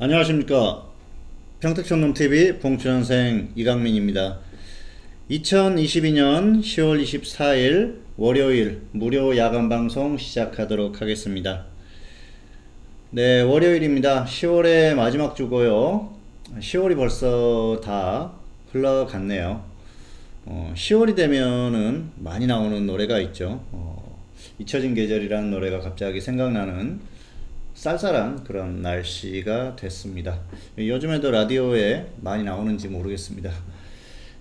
안녕하십니까. 평택촌놈TV 봉춘현생 이강민입니다. 2022년 10월 24일 월요일 무료 야간 방송 시작하도록 하겠습니다. 네, 월요일입니다. 10월의 마지막 주고요. 10월이 벌써 다 흘러갔네요. 어, 10월이 되면은 많이 나오는 노래가 있죠. 어, 잊혀진 계절이라는 노래가 갑자기 생각나는 쌀쌀한 그런 날씨가 됐습니다. 요즘에도 라디오에 많이 나오는지 모르겠습니다.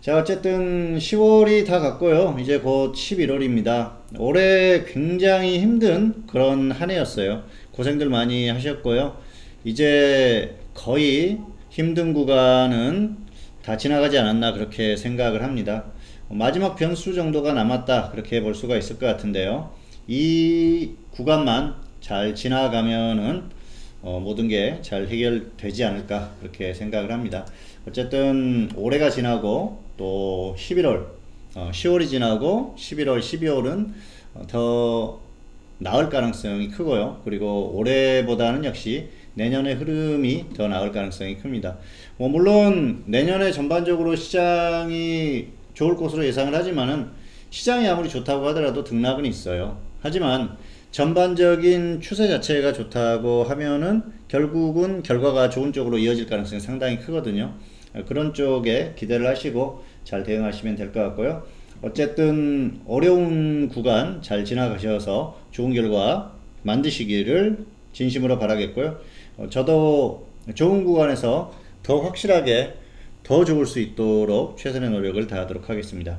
자, 어쨌든 10월이 다 갔고요. 이제 곧 11월입니다. 올해 굉장히 힘든 그런 한 해였어요. 고생들 많이 하셨고요. 이제 거의 힘든 구간은 다 지나가지 않았나 그렇게 생각을 합니다. 마지막 변수 정도가 남았다 그렇게 볼 수가 있을 것 같은데요. 이 구간만 잘 지나가면은 어, 모든 게 잘 해결되지 않을까 그렇게 생각을 합니다. 어쨌든 올해가 지나고 또 11월, 어, 10월이 지나고 11월, 12월은 어, 더 나을 가능성이 크고요. 그리고 올해보다는 역시 내년의 흐름이 더 나을 가능성이 큽니다. 뭐 물론 내년에 전반적으로 시장이 좋을 것으로 예상을 하지만은 시장이 아무리 좋다고 하더라도 등락은 있어요. 하지만 전반적인 추세 자체가 좋다고 하면은 결국은 결과가 좋은 쪽으로 이어질 가능성이 상당히 크거든요. 그런 쪽에 기대를 하시고 잘 대응하시면 될 것 같고요. 어쨌든 어려운 구간 잘 지나가셔서 좋은 결과 만드시기를 진심으로 바라겠고요. 어, 저도 좋은 구간에서 더 확실하게 더 좋을 수 있도록 최선의 노력을 다하도록 하겠습니다.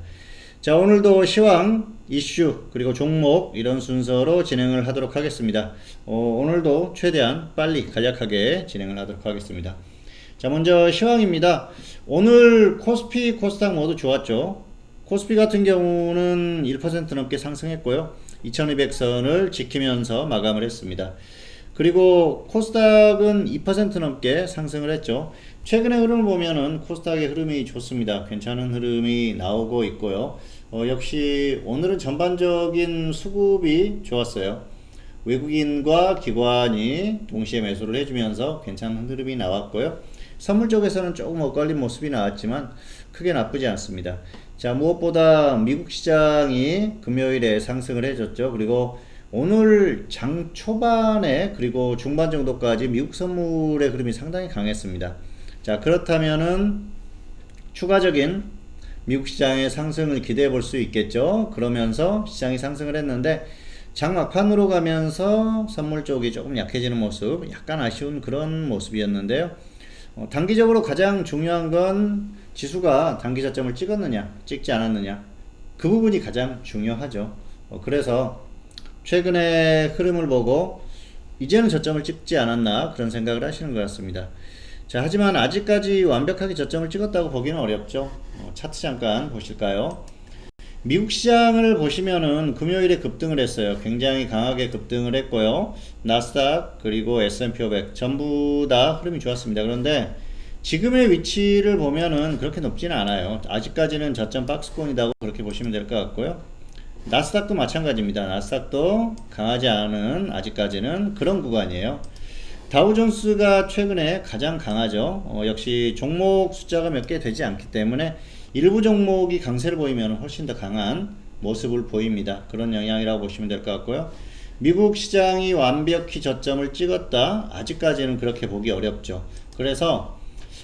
자, 오늘도 시황, 이슈, 그리고 종목 이런 순서로 진행을 하도록 하겠습니다. 어, 오늘도 최대한 빨리 간략하게 진행을 하도록 하겠습니다. 자, 먼저 시황입니다. 오늘 코스피, 코스닥 모두 좋았죠. 코스피 같은 경우는 1% 넘게 상승했고요. 2200선을 지키면서 마감을 했습니다. 그리고 코스닥은 2% 넘게 상승을 했죠. 최근의 흐름을 보면은 코스닥의 흐름이 좋습니다. 괜찮은 흐름이 나오고 있고요. 어, 역시 오늘은 전반적인 수급이 좋았어요. 외국인과 기관이 동시에 매수를 해주면서 괜찮은 흐름이 나왔고요. 선물 쪽에서는 조금 엇갈린 모습이 나왔지만 크게 나쁘지 않습니다. 자, 무엇보다 미국 시장이 금요일에 상승을 해줬죠. 그리고 오늘 장 초반에 그리고 중반 정도까지 미국 선물의 흐름이 상당히 강했습니다. 자, 그렇다면은 추가적인 미국 시장의 상승을 기대해 볼 수 있겠죠. 그러면서 시장이 상승을 했는데 장 막판으로 가면서 선물 쪽이 조금 약해지는 모습, 약간 아쉬운 그런 모습이었는데요. 어, 단기적으로 가장 중요한 건 지수가 단기 저점을 찍었느냐, 찍지 않았느냐. 그 부분이 가장 중요하죠. 어, 그래서 최근의 흐름을 보고 이제는 저점을 찍지 않았나 그런 생각을 하시는 것 같습니다. 자, 하지만 아직까지 완벽하게 저점을 찍었다고 보기는 어렵죠. 어, 차트 잠깐 보실까요? 미국 시장을 보시면은 금요일에 급등을 했어요. 굉장히 강하게 급등을 했고요. 나스닥 그리고 S&P 500 전부 다 흐름이 좋았습니다. 그런데 지금의 위치를 보면은 그렇게 높지는 않아요. 아직까지는 저점 박스권이라고 그렇게 보시면 될 것 같고요. 나스닥도 마찬가지입니다. 나스닥도 강하지 않은 아직까지는 그런 구간이에요. 다우존스가 최근에 가장 강하죠. 어, 역시 종목 숫자가 몇 개 되지 않기 때문에 일부 종목이 강세를 보이면 훨씬 더 강한 모습을 보입니다. 그런 영향이라고 보시면 될 것 같고요. 미국 시장이 완벽히 저점을 찍었다. 아직까지는 그렇게 보기 어렵죠. 그래서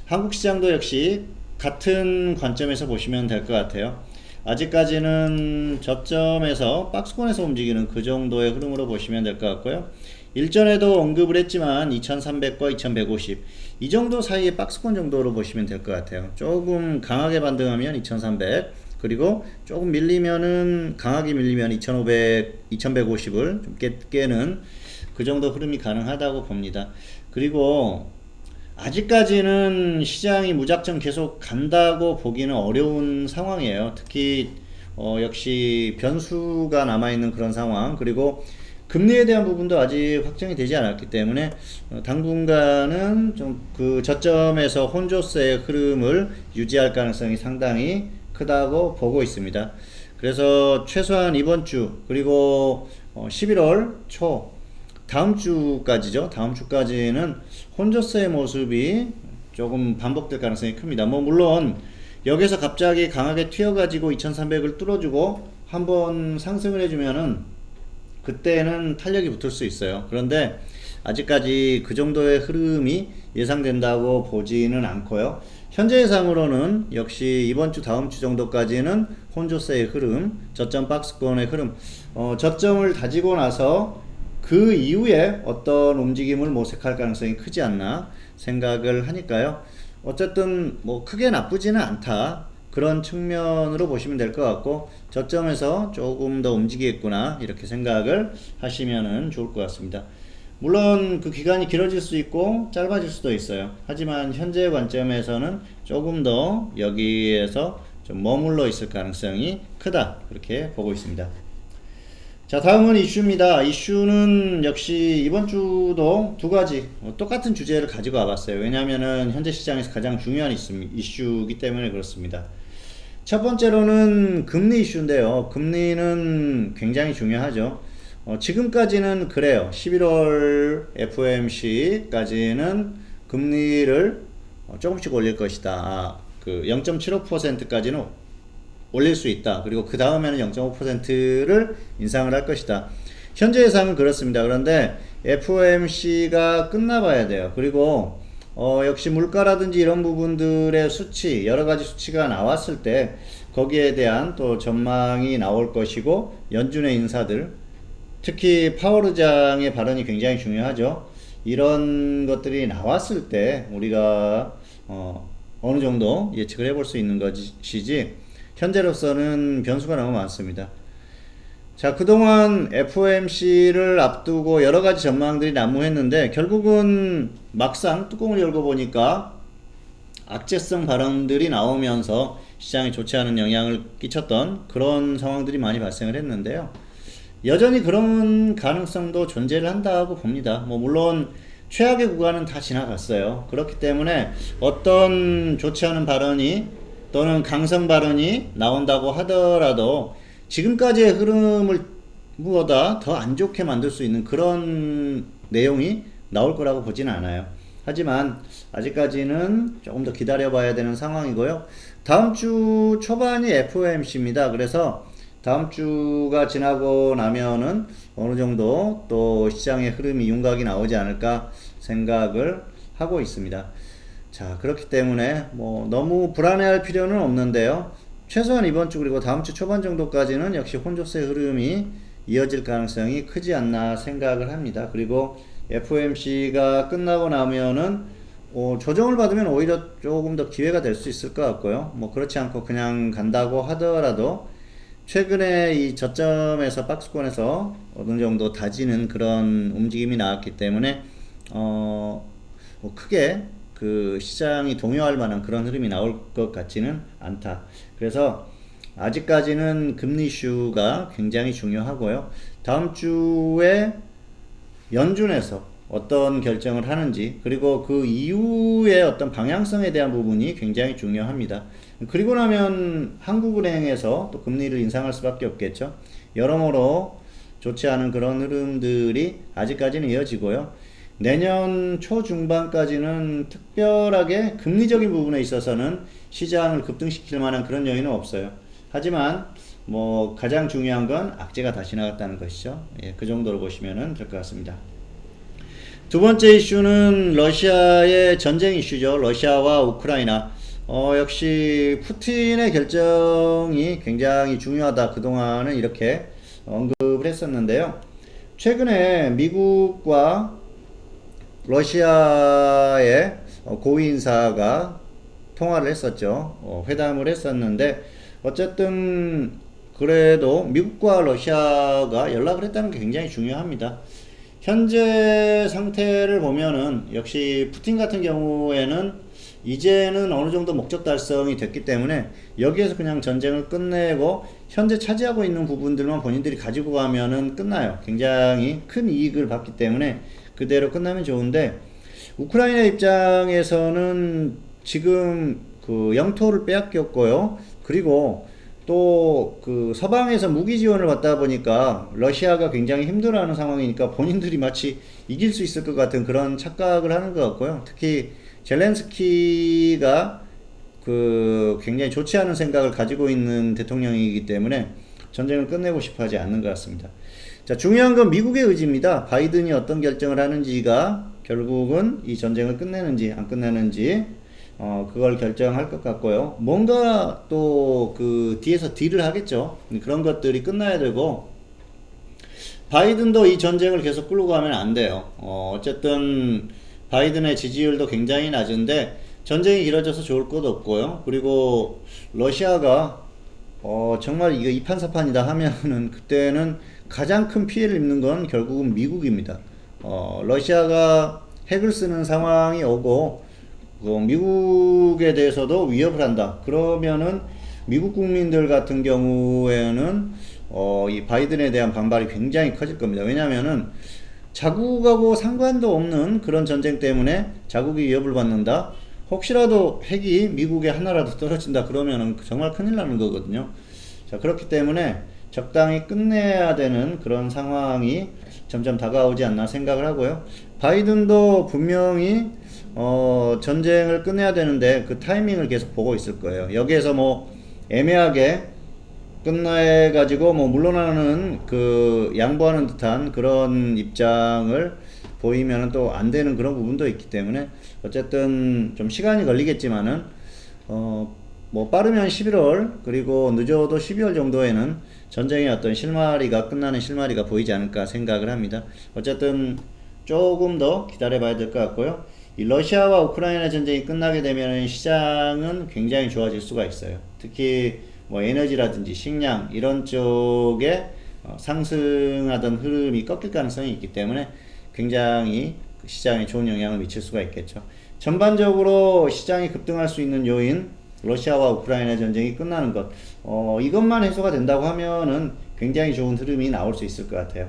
한국 시장도 역시 같은 관점에서 보시면 될 것 같아요. 아직까지는 저점에서 박스권에서 움직이는 그 정도의 흐름으로 보시면 될 것 같고요. 일전에도 언급을 했지만 2300과 2150 이 정도 사이의 박스권 정도로 보시면 될 것 같아요. 조금 강하게 반등하면 2300 그리고 조금 밀리면은 강하게 밀리면 2500, 2150을 좀 깨, 깨는 그 정도 흐름이 가능하다고 봅니다. 그리고 아직까지는 시장이 무작정 계속 간다고 보기는 어려운 상황이에요. 특히 어, 역시 변수가 남아있는 그런 상황 그리고 금리에 대한 부분도 아직 확정이 되지 않았기 때문에 어, 당분간은 좀 그 저점에서 혼조세의 흐름을 유지할 가능성이 상당히 크다고 보고 있습니다. 그래서 최소한 이번 주 그리고 어, 11월 초 다음 주까지죠. 다음 주까지는 혼조세의 모습이 조금 반복될 가능성이 큽니다. 뭐 물론 여기서 갑자기 강하게 튀어가지고 2,300을 뚫어주고 한번 상승을 해주면은 그때는 탄력이 붙을 수 있어요. 그런데 아직까지 그 정도의 흐름이 예상된다고 보지는 않고요. 현재 예상으로는 역시 이번 주 다음 주 정도까지는 혼조세의 흐름, 저점 박스권의 흐름, 어, 저점을 다지고 나서 그 이후에 어떤 움직임을 모색할 가능성이 크지 않나 생각을 하니까요. 어쨌든 뭐 크게 나쁘지는 않다. 그런 측면으로 보시면 될 것 같고 저점에서 조금 더 움직이겠구나 이렇게 생각을 하시면은 좋을 것 같습니다. 물론 그 기간이 길어질 수 있고 짧아질 수도 있어요. 하지만 현재 관점에서는 조금 더 여기에서 좀 머물러 있을 가능성이 크다 그렇게 보고 있습니다. 자 다음은 이슈입니다. 이슈는 역시 이번 주도 두 가지 어, 똑같은 주제를 가지고 와봤어요. 왜냐하면은 현재 시장에서 가장 중요한 이슈, 이슈이기 때문에 그렇습니다. 첫 번째로는 금리 이슈인데요. 금리는 굉장히 중요하죠. 어, 지금까지는 그래요. 11월 FOMC까지는 금리를 어, 조금씩 올릴 것이다. 아, 그 0.75%까지는 올릴 수 있다. 그리고 그 다음에는 0.5%를 인상을 할 것이다. 현재 예상은 그렇습니다. 그런데 FOMC가 끝나봐야 돼요. 그리고 어, 역시 물가라든지 이런 부분들의 수치, 여러 가지 수치가 나왔을 때 거기에 대한 또 전망이 나올 것이고 연준의 인사들, 특히 파월 의장의 발언이 굉장히 중요하죠. 이런 것들이 나왔을 때 우리가 어, 어느 정도 예측을 해볼 수 있는 것이지 현재로서는 변수가 너무 많습니다. 자, 그동안 FOMC를 앞두고 여러 가지 전망들이 난무했는데 결국은 막상 뚜껑을 열고 보니까 악재성 발언들이 나오면서 시장에 좋지 않은 영향을 끼쳤던 그런 상황들이 많이 발생을 했는데요. 여전히 그런 가능성도 존재를 한다고 봅니다. 뭐 물론 최악의 구간은 다 지나갔어요. 그렇기 때문에 어떤 좋지 않은 발언이 또는 강성 발언이 나온다고 하더라도 지금까지의 흐름을 보다 더 안 좋게 만들 수 있는 그런 내용이 나올 거라고 보지는 않아요. 하지만 아직까지는 조금 더 기다려 봐야 되는 상황이고요. 다음 주 초반이 FOMC입니다. 그래서 다음 주가 지나고 나면은 어느 정도 또 시장의 흐름이 윤곽이 나오지 않을까 생각을 하고 있습니다. 자, 그렇기 때문에 뭐 너무 불안해할 필요는 없는데요. 최소한 이번 주 그리고 다음 주 초반 정도까지는 역시 혼조세 흐름이 이어질 가능성이 크지 않나 생각을 합니다. 그리고 FOMC가 끝나고 나면은 어, 조정을 받으면 오히려 조금 더 기회가 될 수 있을 것 같고요. 뭐 그렇지 않고 그냥 간다고 하더라도 최근에 이 저점에서 박스권에서 어느 정도 다지는 그런 움직임이 나왔기 때문에 어, 뭐 크게 그 시장이 동요할 만한 그런 흐름이 나올 것 같지는 않다. 그래서 아직까지는 금리 이슈가 굉장히 중요하고요. 다음 주에 연준에서 어떤 결정을 하는지 그리고 그 이후의 어떤 방향성에 대한 부분이 굉장히 중요합니다. 그리고 나면 한국은행에서 또 금리를 인상할 수밖에 없겠죠. 여러모로 좋지 않은 그런 흐름들이 아직까지는 이어지고요. 내년 초중반까지는 특별하게 금리적인 부분에 있어서는 시장을 급등시킬 만한 그런 요인은 없어요. 하지만 뭐 가장 중요한 건 악재가 다 지나갔다는 것이죠. 예, 그 정도로 보시면 될 것 같습니다. 두 번째 이슈는 러시아의 전쟁 이슈죠. 러시아와 우크라이나. 어, 역시 푸틴의 결정이 굉장히 중요하다. 그동안은 이렇게 언급을 했었는데요. 최근에 미국과 러시아의 고위 인사가 통화를 했었죠. 어, 회담을 했었는데 어쨌든 그래도 미국과 러시아가 연락을 했다는 게 굉장히 중요합니다. 현재 상태를 보면은 역시 푸틴 같은 경우에는 이제는 어느 정도 목적 달성이 됐기 때문에 여기에서 그냥 전쟁을 끝내고 현재 차지하고 있는 부분들만 본인들이 가지고 가면은 끝나요. 굉장히 큰 이익을 받기 때문에 그대로 끝나면 좋은데 우크라이나 입장에서는 지금 그 영토를 빼앗겼고요. 그리고 또 그 서방에서 무기 지원을 받다 보니까 러시아가 굉장히 힘들어하는 상황이니까 본인들이 마치 이길 수 있을 것 같은 그런 착각을 하는 것 같고요. 특히 젤렌스키가 그 굉장히 좋지 않은 생각을 가지고 있는 대통령이기 때문에 전쟁을 끝내고 싶어 하지 않는 것 같습니다. 자, 중요한 건 미국의 의지입니다. 바이든이 어떤 결정을 하는지가 결국은 이 전쟁을 끝내는지 안 끝내는지 어, 그걸 결정할 것 같고요. 뭔가 또 그 뒤에서 딜을 하겠죠. 그런 것들이 끝나야 되고 바이든도 이 전쟁을 계속 끌고 가면 안 돼요. 어, 어쨌든 바이든의 지지율도 굉장히 낮은데 전쟁이 길어져서 좋을 것도 없고요. 그리고 러시아가 어, 정말 이거 이판사판이다 하면은 그때는 가장 큰 피해를 입는 건 결국은 미국입니다. 어, 러시아가 핵을 쓰는 상황이 오고 그 미국에 대해서도 위협을 한다. 그러면은 미국 국민들 같은 경우에는 어, 이 바이든에 대한 반발이 굉장히 커질 겁니다. 왜냐면은 자국하고 상관도 없는 그런 전쟁 때문에 자국이 위협을 받는다. 혹시라도 핵이 미국에 하나라도 떨어진다 그러면은 정말 큰일 나는 거거든요. 자, 그렇기 때문에 적당히 끝내야 되는 그런 상황이 점점 다가오지 않나 생각을 하고요. 바이든도 분명히 어, 전쟁을 끝내야 되는데 그 타이밍을 계속 보고 있을 거예요. 여기에서 뭐 애매하게 끝내 가지고 뭐 물러나는 그 양보하는 듯한 그런 입장을 보이면 또 안 되는 그런 부분도 있기 때문에 어쨌든 좀 시간이 걸리겠지만은 어 뭐 빠르면 11월 그리고 늦어도 12월 정도에는 전쟁의 어떤 실마리가 끝나는 실마리가 보이지 않을까 생각을 합니다. 어쨌든 조금 더 기다려 봐야 될 것 같고요. 이 러시아와 우크라이나 전쟁이 끝나게 되면 시장은 굉장히 좋아질 수가 있어요. 특히 뭐 에너지라든지 식량 이런 쪽에 어, 상승하던 흐름이 꺾일 가능성이 있기 때문에 굉장히 그 시장에 좋은 영향을 미칠 수가 있겠죠. 전반적으로 시장이 급등할 수 있는 요인, 러시아와 우크라이나 전쟁이 끝나는 것, 어, 이것만 해소가 된다고 하면은 굉장히 좋은 흐름이 나올 수 있을 것 같아요.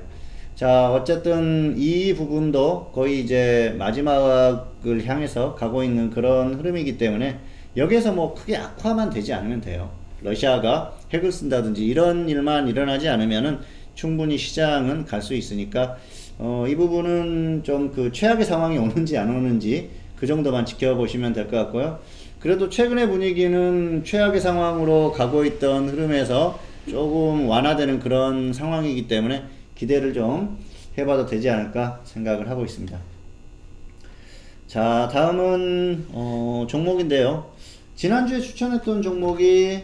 자, 어쨌든 이 부분도 거의 이제 마지막을 향해서 가고 있는 그런 흐름이기 때문에 여기에서 뭐 크게 악화만 되지 않으면 돼요. 러시아가 핵을 쓴다든지 이런 일만 일어나지 않으면은 충분히 시장은 갈 수 있으니까 어, 이 부분은 좀 그 최악의 상황이 오는지 안 오는지 그 정도만 지켜보시면 될 것 같고요. 그래도 최근의 분위기는 최악의 상황으로 가고 있던 흐름에서 조금 완화되는 그런 상황이기 때문에 기대를 좀 해봐도 되지 않을까 생각을 하고 있습니다. 자, 다음은 어, 종목인데요. 지난주에 추천했던 종목이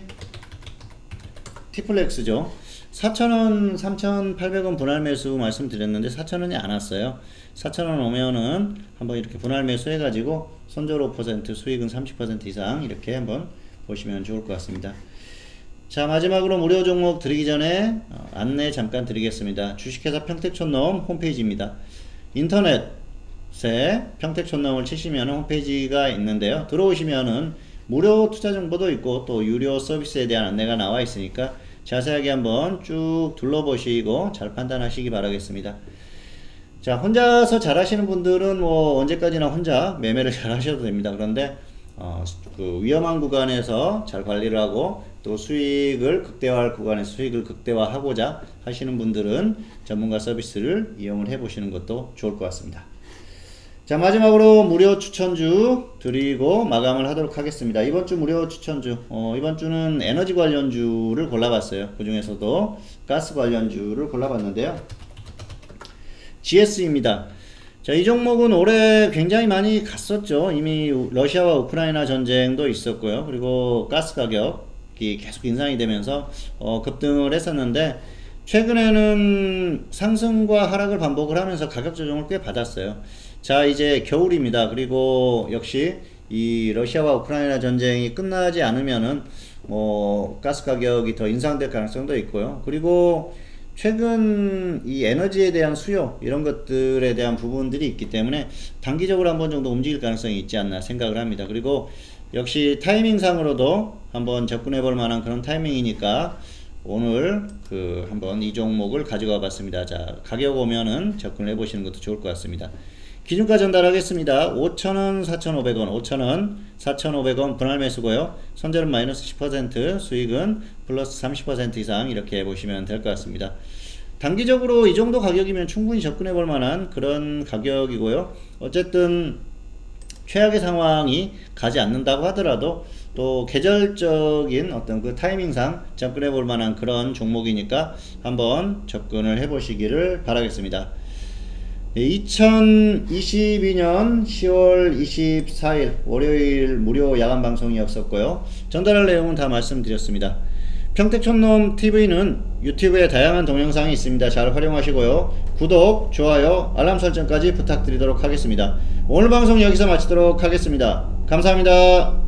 티플렉스죠. 4,000원, 3,800원 분할 매수 말씀드렸는데 4,000원이 안 왔어요. 4,000원 오면은 한번 이렇게 분할 매수 해가지고 손절 5% 수익은 30% 이상 이렇게 한번 보시면 좋을 것 같습니다. 자 마지막으로 무료 종목 드리기 전에 어, 안내 잠깐 드리겠습니다. 주식회사 평택촌놈 홈페이지입니다. 인터넷에 평택촌놈을 치시면 홈페이지가 있는데요. 들어오시면은 무료 투자 정보도 있고 또 유료 서비스에 대한 안내가 나와 있으니까 자세하게 한번 쭉 둘러보시고 잘 판단하시기 바라겠습니다. 자, 혼자서 잘 하시는 분들은 뭐 언제까지나 혼자 매매를 잘 하셔도 됩니다. 그런데 어, 그 위험한 구간에서 잘 관리를 하고 또 수익을 극대화할 구간에서 수익을 극대화하고자 하시는 분들은 전문가 서비스를 이용을 해 보시는 것도 좋을 것 같습니다. 자 마지막으로 무료 추천주 드리고 마감을 하도록 하겠습니다. 이번 주 무료 추천주 어, 이번 주는 에너지 관련주를 골라봤어요. 그 중에서도 가스 관련주를 골라봤는데요. GS입니다. 자, 이 종목은 올해 굉장히 많이 갔었죠. 이미 러시아와 우크라이나 전쟁도 있었고요. 그리고 가스 가격이 계속 인상이 되면서 어, 급등을 했었는데 최근에는 상승과 하락을 반복을 하면서 가격 조정을 꽤 받았어요. 자, 이제 겨울입니다. 그리고 역시 이 러시아와 우크라이나 전쟁이 끝나지 않으면은 뭐 가스 가격이 더 인상될 가능성도 있고요. 그리고 최근 이 에너지에 대한 수요 이런 것들에 대한 부분들이 있기 때문에 단기적으로 한 번 정도 움직일 가능성이 있지 않나 생각을 합니다. 그리고 역시 타이밍상으로도 한번 접근해 볼 만한 그런 타이밍이니까 오늘 그 한번 이 종목을 가져가 봤습니다. 자, 가격 오면은 접근해 보시는 것도 좋을 것 같습니다. 기준가 전달하겠습니다. 5,000원, 4,500원, 5,000원, 4,500원 분할 매수고요. 손절은 마이너스 10%, 수익은 플러스 30% 이상 이렇게 보시면 될 것 같습니다. 단기적으로 이 정도 가격이면 충분히 접근해 볼 만한 그런 가격이고요. 어쨌든 최악의 상황이 가지 않는다고 하더라도 또 계절적인 어떤 그 타이밍상 접근해 볼 만한 그런 종목이니까 한번 접근을 해 보시기를 바라겠습니다. 2022년 10월 24일 월요일 무료 야간 방송이었었고요. 전달할 내용은 다 말씀드렸습니다. 평택촌놈 TV는 유튜브에 다양한 동영상이 있습니다. 잘 활용하시고요. 구독, 좋아요, 알람 설정까지 부탁드리도록 하겠습니다. 오늘 방송 여기서 마치도록 하겠습니다. 감사합니다.